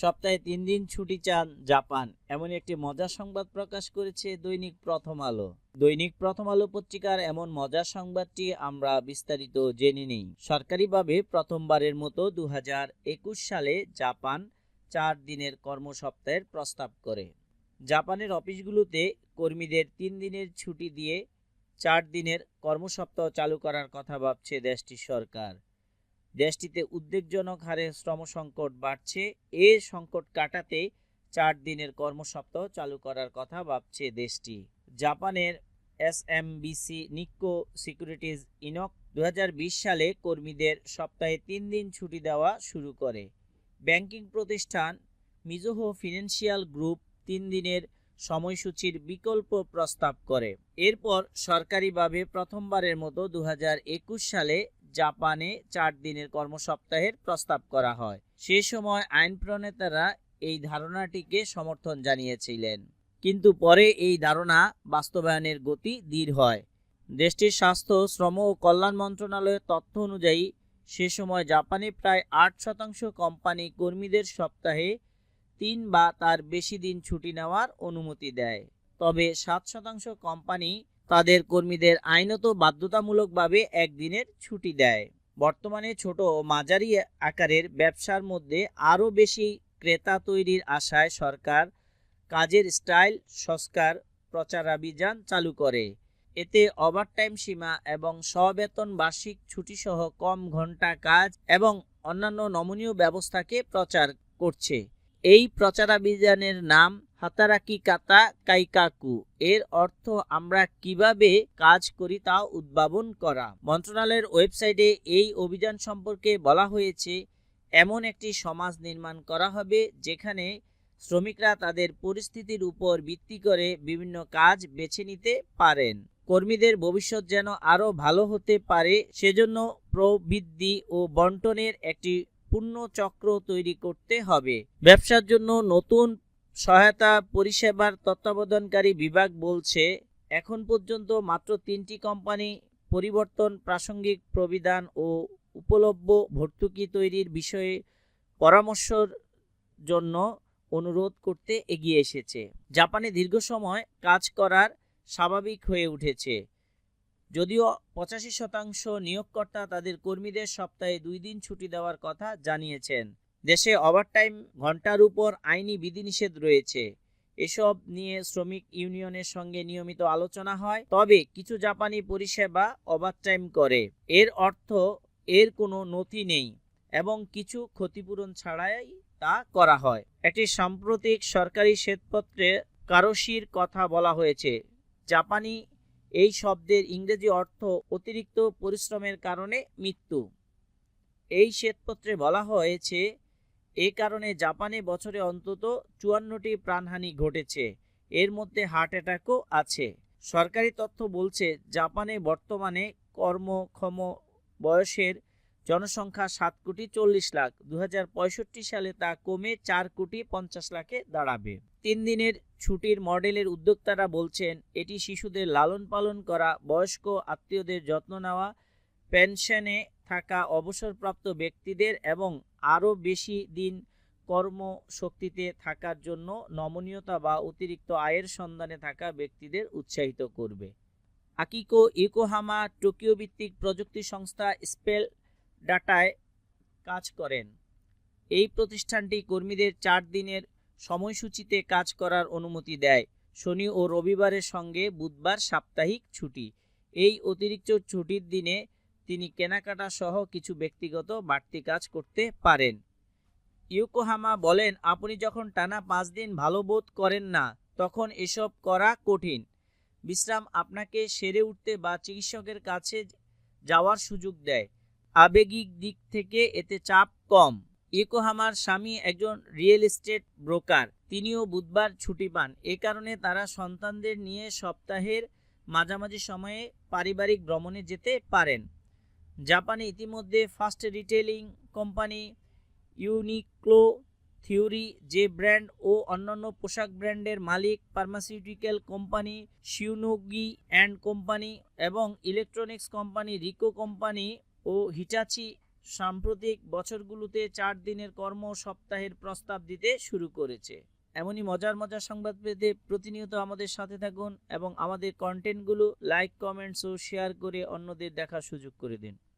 সপ্তাহে তিন দিন ছুটি চান জাপান। এমন একটি মজার সংবাদ প্রকাশ করেছে দৈনিক প্রথম আলো। দৈনিক প্রথম আলো পত্রিকার এমন মজার সংবাদটি আমরা বিস্তারিত জেনে নিই। সরকারিভাবে প্রথমবারের মতো দু হাজার একুশ সালে জাপান চার দিনের কর্মসপ্তাহের প্রস্তাব করে। জাপানের অফিসগুলোতে কর্মীদের তিন দিনের ছুটি দিয়ে চার দিনের কর্মসপ্তাহ চালু করার কথা ভাবছে দেশটির সরকার। দেশটিতে উদ্বেগজনক হারে শ্রম সংকট বাড়ছে। এ সংকট কাটাতে চার দিনের কর্মসপ্তাহ চালু করার কথা ভাবছে দেশটি। জাপানের এসএমবিসি নিক্কো সিকিউরিটিজ ইনক দুহাজার বিশ সালে কর্মীদের সপ্তাহে তিন দিন ছুটি দেওয়া শুরু করে। ব্যাংকিং প্রতিষ্ঠান মিজোহো ফিনান্সিয়াল গ্রুপ তিন দিনের সময়সূচির বিকল্প প্রস্তাব করে। এরপর সরকারিভাবে প্রথমবারের মতো দু হাজার একুশ সালে জাপানে চার দিনের কর্মসপ্তাহের প্রস্তাব করা হয়। সে সময় আইন প্রণেতারা এই ধারণাটিকে সমর্থন জানিয়েছিলেন। কিন্তু পরে এই ধারণা বাস্তবায়নের গতি ধীর হয়। দেশটির স্বাস্থ্য, শ্রম ও কল্যাণ মন্ত্রণালয়ের তথ্য অনুযায়ী, সে সময় জাপানে প্রায় আট শতাংশ কোম্পানি কর্মীদের সপ্তাহে তিন বা তার বেশি দিন ছুটি নেওয়ার অনুমতি দেয়। তবে সাত শতাংশ কোম্পানি তাদের কর্মীদের আইনত বাধ্যতামূলকভাবে একদিনের ছুটি দেয়। বর্তমানে ছোট মাঝারি আকারের ব্যবসার মধ্যে আরও বেশি ক্রেতা তৈরির আশায় সরকার কাজের স্টাইল, সংস্কার, প্রচারাভিযান চালু করে। এতে ওভারটাইম সীমা এবং স্ববেতন বার্ষিক ছুটিসহ কম ঘণ্টা কাজ এবং অন্যান্য নমনীয় ব্যবস্থাকে প্রচার করছে। এই প্রচারাভিযানের নাম হাতারাকি কাতা কাইকাকু। এর অর্থ আমরা কীভাবে কাজ করি তা উদ্ভাবন করা। মন্ত্রণালয়ের ওয়েবসাইটে এই অভিযান সম্পর্কে বলা হয়েছে, এমন একটি সমাজ নির্মাণ করা হবে যেখানে শ্রমিকরা তাদের পরিস্থিতির উপর ভিত্তি করে বিভিন্ন কাজ বেছে নিতে পারেন। কর্মীদের ভবিষ্যৎ যেন আরও ভালো হতে পারে, সেজন্য প্রবৃদ্ধি ও বন্টনের একটি পূর্ণ চক্র তৈরি করতে হবে। ব্যবসার জন্য নতুন সহায়তা পরিষেবার তত্ত্বাবধানকারী বিভাগ বলছে, এখন পর্যন্ত মাত্র তিনটি কোম্পানি পরিবর্তন, প্রাসঙ্গিক প্রবিধান ও উপলব্ধ ভর্তুকি তৈরির বিষয়ে পরামর্শর জন্য অনুরোধ করতে এগিয়ে এসেছে। জাপানে দীর্ঘ সময় কাজ করার স্বাভাবিক হয়ে উঠেছে। যদিও পঁচাশি শতাংশ নিয়োগকর্তা তাদের কর্মীদের সপ্তাহে দুই দিন ছুটি দেওয়ার কথা জানিয়েছেন। দেশে ওভারটাইম ঘণ্টার উপর আইনি বিধিনিষেধ রয়েছে। এসব নিয়ে শ্রমিক ইউনিয়নের সঙ্গে নিয়মিত আলোচনা হয়, তবে কিছু জাপানি পরিষেবা ওভারটাইম করে। এর অর্থ এর কোনো নথি নেই এবং কিছু ক্ষতিপূরণ ছাড়াই তা করা হয়। একটি সাম্প্রতিক সরকারি শ্বেতপত্রে কারোশির কথা বলা হয়েছে। জাপানি এই শব্দের ইংরেজি অর্থ অতিরিক্ত পরিশ্রমের কারণে মৃত্যু। এই শ্বেতপত্রে বলা হয়েছে এ কারণে জাপানে বছরে অন্তত চুয়ান্নটি প্রাণহানি ঘটেছে। এর মধ্যে হার্ট অ্যাটাকও আছে। সরকারি তথ্য বলছে, জাপানে বর্তমানে কর্মক্ষম বয়সের জনসংখ্যা সাত কোটি চল্লিশ লাখ। দু হাজার পঁয়ষট্টি সালে তা কমে চার কোটি পঞ্চাশ লাখে দাঁড়াবে। তিন দিনের ছুটির মডেলের উদ্যোক্তারা বলছেন, এটি শিশুদের লালন পালন করা, বয়স্ক আত্মীয়দের যত্ন নেওয়া, পেনশনে থাকা অবসরপ্রাপ্ত ব্যক্তিদের এবং আরও বেশি দিন কর্মশক্তিতে থাকার জন্য নমনীয়তা বা অতিরিক্ত আয়ের সন্ধানে থাকা ব্যক্তিদের উৎসাহিত করবে। আকিকো ইকোহামা টোকিও ভিত্তিক প্রযুক্তি সংস্থা স্পেল ডাটায় কাজ করেন। এই প্রতিষ্ঠানটি কর্মীদের চার দিনের সময়সূচিতে কাজ করার অনুমতি দেয়। শনি ও রবিবারের সঙ্গে বুধবার সাপ্তাহিক ছুটি। এই অতিরিক্ত ছুটির দিনে তিনি কেনাকাটা সহ কিছু ব্যক্তিগত বাড়তি কাজ করতে পারেন। ইউকোহামা বলেন, আপনি যখন টানা পাঁচ দিন ভালো বোধ করেন না, তখন এসব করা কঠিন। বিশ্রাম আপনাকে সেরে উঠতে বা চিকিৎসকের কাছে যাওয়ার সুযোগ দেয়। আবেগিক দিক থেকে এতে চাপ কম। ইকোহামার স্বামী একজন রিয়েল এস্টেট ব্রোকার। তিনিও বুধবার ছুটি পান। এ কারণে তারা সন্তানদের নিয়ে সপ্তাহের মাঝামাঝি সময়ে পারিবারিক ভ্রমণে যেতে পারেন। জাপানে ইতিমধ্যে first retailing company Uniqlo Theory যে ব্র্যান্ড ও অন্যান্য পোশাক ব্র্যান্ডের মালিক pharmaceutical company Shionogi and company এবং ইলেকট্রনিক্স কোম্পানি রিকো কোম্পানি ও হিটাচি সাম্প্রতিক বছরগুলোতে চার দিনের কর্ম সপ্তাহের প্রস্তাব দিতে শুরু করেছে। এমনই মজার মজার সংবাদ পেতে প্রতিনিয়ত আমাদের সাথে থাকুন এবং আমাদের কন্টেন্টগুলো লাইক কমেন্টস ও শেয়ার করে অন্যদের দেখার সুযোগ করে দিন।